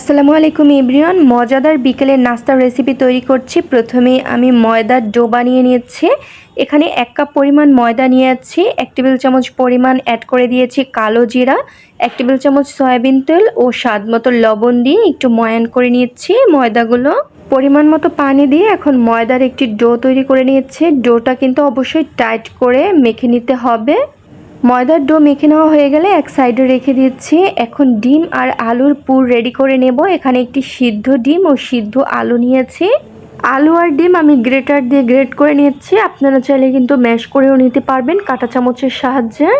আসসালামু আলাইকুম ইব্রিয়ন। মজাদার বিকেলের নাস্তার রেসিপি তৈরি করছি। প্রথমে আমি ময়দার ডো বানিয়ে নিয়েছি। এখানে এক কাপ পরিমাণ ময়দা নিয়েছি এক টেবিল চামচ পরিমাণ অ্যাড করে দিয়েছি কালো জিরা, এক টেবিল চামচ সয়াবিন তেল ও স্বাদ মতো লবণ দিয়ে একটু ময়ান করে নিচ্ছি ময়দাগুলো। পরিমাণ মতো পানি দিয়ে এখন ময়দার একটি ডো তৈরি করে নিয়েছি। ডোটা কিন্তু অবশ্যই টাইট করে মেখে নিতে হবে। ময়দার ডো মেখে নেওয়া হয়ে গেলে এক সাইডে রেখে দিচ্ছি। এখন ডিম আর আলুর পুর রেডি করে নেব। এখানে একটি সিদ্ধ ডিম ও সিদ্ধ আলু নিয়েছি। আলু আর ডিম আমি গ্রেটার দিয়ে গ্রেট করে নিচ্ছি। আপনারা চাইলে কিন্তু ম্যাশ করেও নিতে পারবেন কাঁটা চামচের সাহায্যে।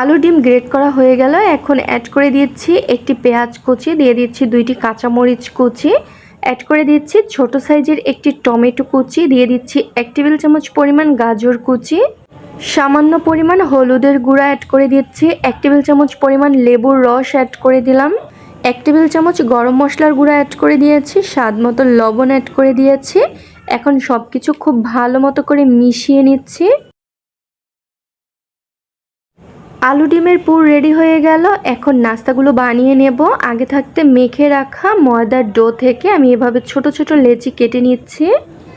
আলু ডিম গ্রেট করা হয়ে গেল। এখন অ্যাড করে দিচ্ছি একটি পেঁয়াজ কুচি, দিয়ে দিচ্ছি দুইটি কাঁচামরিচ কুচি। অ্যাড করে দিচ্ছি ছোট সাইজের একটি টমেটো কুচি, দিয়ে দিচ্ছি এক টেবিল চামচ পরিমাণ গাজর কুচি, সামান্য পরিমাণ হলুদের গুঁড়া অ্যাড করে দিচ্ছি, এক টেবিল চামচ পরিমাণ লেবুর রস অ্যাড করে দিলাম, এক টেবিল চামচ গরম মশলার গুঁড়া অ্যাড করে দিয়েছি, স্বাদ মতো লবণ অ্যাড করে দিয়েছি, এখন সব কিছু খুব ভালো মতো করে মিশিয়ে নিচ্ছি। আলু ডিমের পুর রেডি হয়ে গেল। এখন নাস্তাগুলো বানিয়ে নেব। আগে থাকতে মেখে রাখা ময়দার ডো থেকে আমি এভাবে ছোট ছোট লেচি কেটে নিচ্ছি।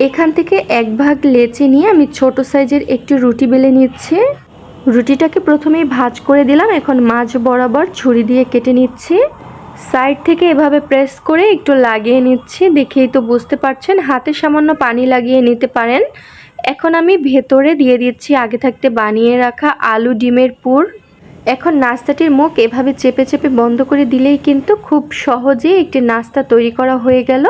এখান থেকে এক ভাগ লেচি নিয়ে আমি ছোট সাইজের একটি রুটি বেলে নিচ্ছি। রুটিটাকে প্রথমেই ভাজ করে দিলাম। এখন মাছ বরাবর ছুরি দিয়ে কেটে নিচ্ছি। সাইড থেকে এভাবে প্রেস করে একটু লাগিয়ে নিচ্ছি। দেখেই তো বুঝতে পারছেন, হাতে সামান্য পানি লাগিয়ে নিতে পারেন। এখন আমি ভেতরে দিয়ে দিচ্ছি আগে থাকতে বানিয়ে রাখা আলু ডিমের পুর। এখন নাস্তাটির মুখ এভাবে চেপে চেপে বন্ধ করে দিলেই কিন্তু খুব সহজেই একটি নাস্তা তৈরি করা হয়ে গেল।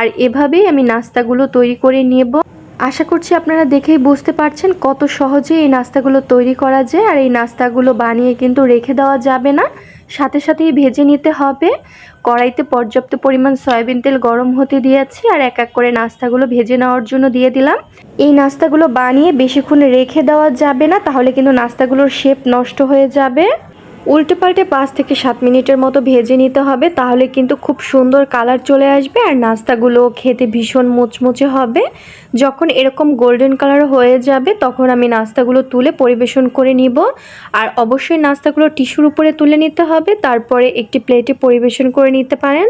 আর এভাবেই আমি নাস্তাগুলো তৈরি করে নেব। আশা করছি আপনারা দেখেই বুঝতে পারছেন কত সহজে এই নাস্তাগুলো তৈরি করা যায় আর এই নাস্তাগুলো বানিয়ে কিন্তু রেখে দেওয়া যাবে না। সাথে সাথেই ভেজে নিতে হবে। কড়াইতে পর্যাপ্ত পরিমাণ সয়াবিন তেল গরম হতে দিয়েছি আর এক এক করে নাস্তাগুলো ভেজে নেওয়ার জন্য দিয়ে দিলাম। এই নাস্তাগুলো বানিয়ে বেশিক্ষণ রেখে দেওয়া যাবে না, তাহলে কিন্তু নাস্তাগুলোর শেপ নষ্ট হয়ে যাবে। উল্টে পাল্টে পাঁচ থেকে সাত মিনিটের মতো ভেজে নিতে হবে, তাহলে কিন্তু খুব সুন্দর কালার চলে আসবে আর নাস্তাগুলো খেতে ভীষণ মুচমুচে হবে। যখন এরকম গোল্ডেন কালার হয়ে যাবে, তখন আমি নাস্তাগুলো তুলে পরিবেশন করে নিব। আর অবশ্যই নাস্তাগুলো টিস্যুর উপরে তুলে নিতে হবে, তারপরে একটি প্লেটে পরিবেশন করে নিতে পারেন।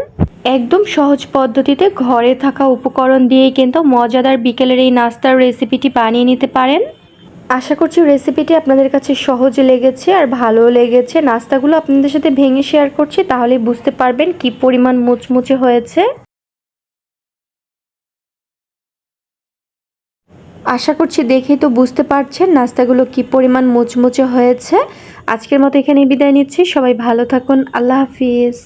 একদম সহজ পদ্ধতিতে ঘরে থাকা উপকরণ দিয়েই কিন্তু মজাদার বিকেলের এই নাস্তার রেসিপিটি বানিয়ে নিতে পারেন। আশা করছি রেসিপিটি আপনাদের কাছে সহজ লেগেছে আর ভালো লেগেছে। নাস্তাগুলো আপনাদের সাথে ভেঙে শেয়ার করছি, তাহলেই বুঝতে পারবেন কি পরিমাণ মুচমুচে হয়েছে। আশা করছি দেখেই তো বুঝতে পারছেন নাস্তাগুলো কি পরিমাণ মুচমুচে হয়েছে। আজকের মতো এখানেই বিদায় নিচ্ছি, সবাই ভালো থাকুন, আল্লাহ হাফিজ।